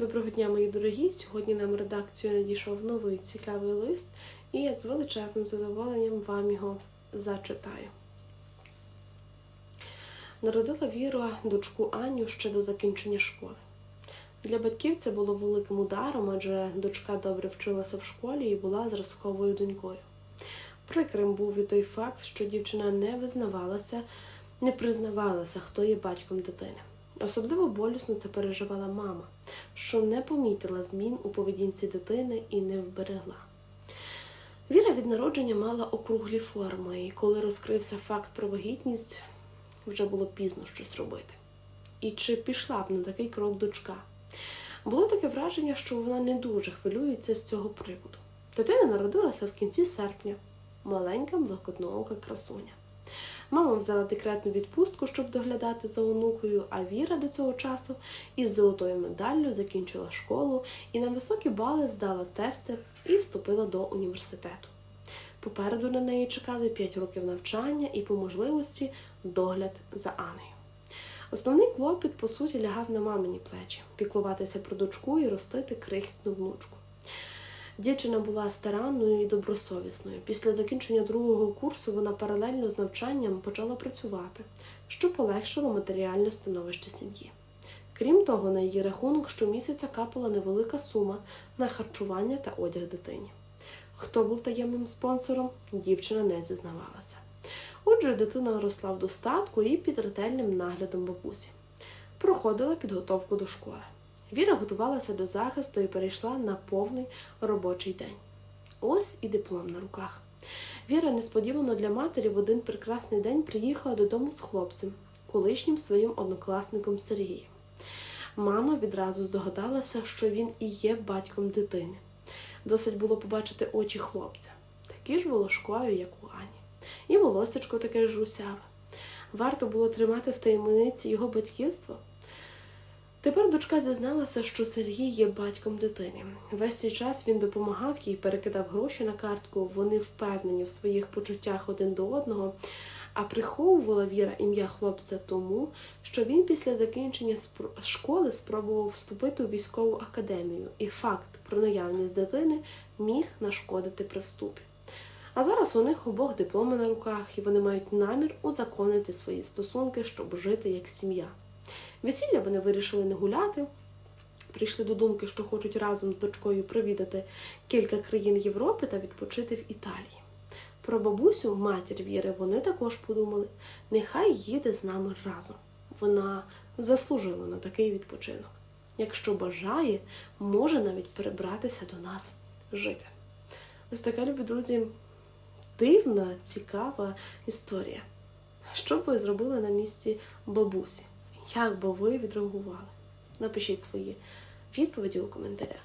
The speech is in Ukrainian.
Доброго дня, мої дорогі! Сьогодні нам редакцію надійшов новий цікавий лист, і я з величезним задоволенням вам його зачитаю. Народила Віра дочку Аню ще до закінчення школи. Для батьків це було великим ударом, адже дочка добре вчилася в школі і була зразковою донькою. Прикрим був і той факт, що дівчина не визнавалася, не признавалася, хто є батьком дитини. Особливо болісно це переживала мама, що не помітила змін у поведінці дитини і не вберегла. Віра від народження мала округлі форми, і коли розкрився факт про вагітність, вже було пізно щось робити. І чи пішла б на такий крок дочка? Було таке враження, що вона не дуже хвилюється з цього приводу. Дитина народилася в кінці серпня, маленька блакитноока красуня. Мама взяла декретну відпустку, щоб доглядати за онукою, а Віра до цього часу із золотою медаллю закінчила школу і на високі бали здала тести і вступила до університету. Попереду на неї чекали 5 років навчання і по можливості догляд за Анею. Основний клопіт, по суті, лягав на мамині плечі піклуватися про дочку і ростити крихітну внучку. Дівчина була старанною і добросовісною. Після закінчення другого курсу вона паралельно з навчанням почала працювати, що полегшило матеріальне становище сім'ї. Крім того, на її рахунок щомісяця капала невелика сума на харчування та одяг дитині. Хто був таємним спонсором, дівчина не зізнавалася. Отже, дитина росла в достатку і під ретельним наглядом бабусі. Проходила підготовку до школи. Віра готувалася до захисту і перейшла на повний робочий день. Ось і диплом на руках. Віра несподівано для матері в один прекрасний день приїхала додому з хлопцем, колишнім своїм однокласником Сергієм. Мама відразу здогадалася, що він і є батьком дитини. Досить було побачити очі хлопця, такі ж волошкові, як у Ані, і волосечко таке ж русяве. Варто було тримати в таємниці його батьківство. Тепер дочка зізналася, що Сергій є батьком дитини. Весь цей час він допомагав їй, перекидав гроші на картку. Вони впевнені в своїх почуттях один до одного. А приховувала Віра ім'я хлопця тому, що він після закінчення школи спробував вступити у військову академію, і факт про наявність дитини міг нашкодити при вступі. А зараз у них обох дипломи на руках, і вони мають намір узаконити свої стосунки, щоб жити як сім'я. Весілля вони вирішили не гуляти. Прийшли до думки, що хочуть разом з дочкою провідати кілька країн Європи та відпочити в Італії. Про бабусю, матір Віри, вони також подумали, нехай їде з нами разом. Вона заслужила на такий відпочинок. Якщо бажає, може навіть перебратися до нас жити. Ось така, любі друзі, дивна, цікава історія. Що б ви зробили на місці бабусі? Як би ви відреагували? Напишіть свої відповіді у коментарях.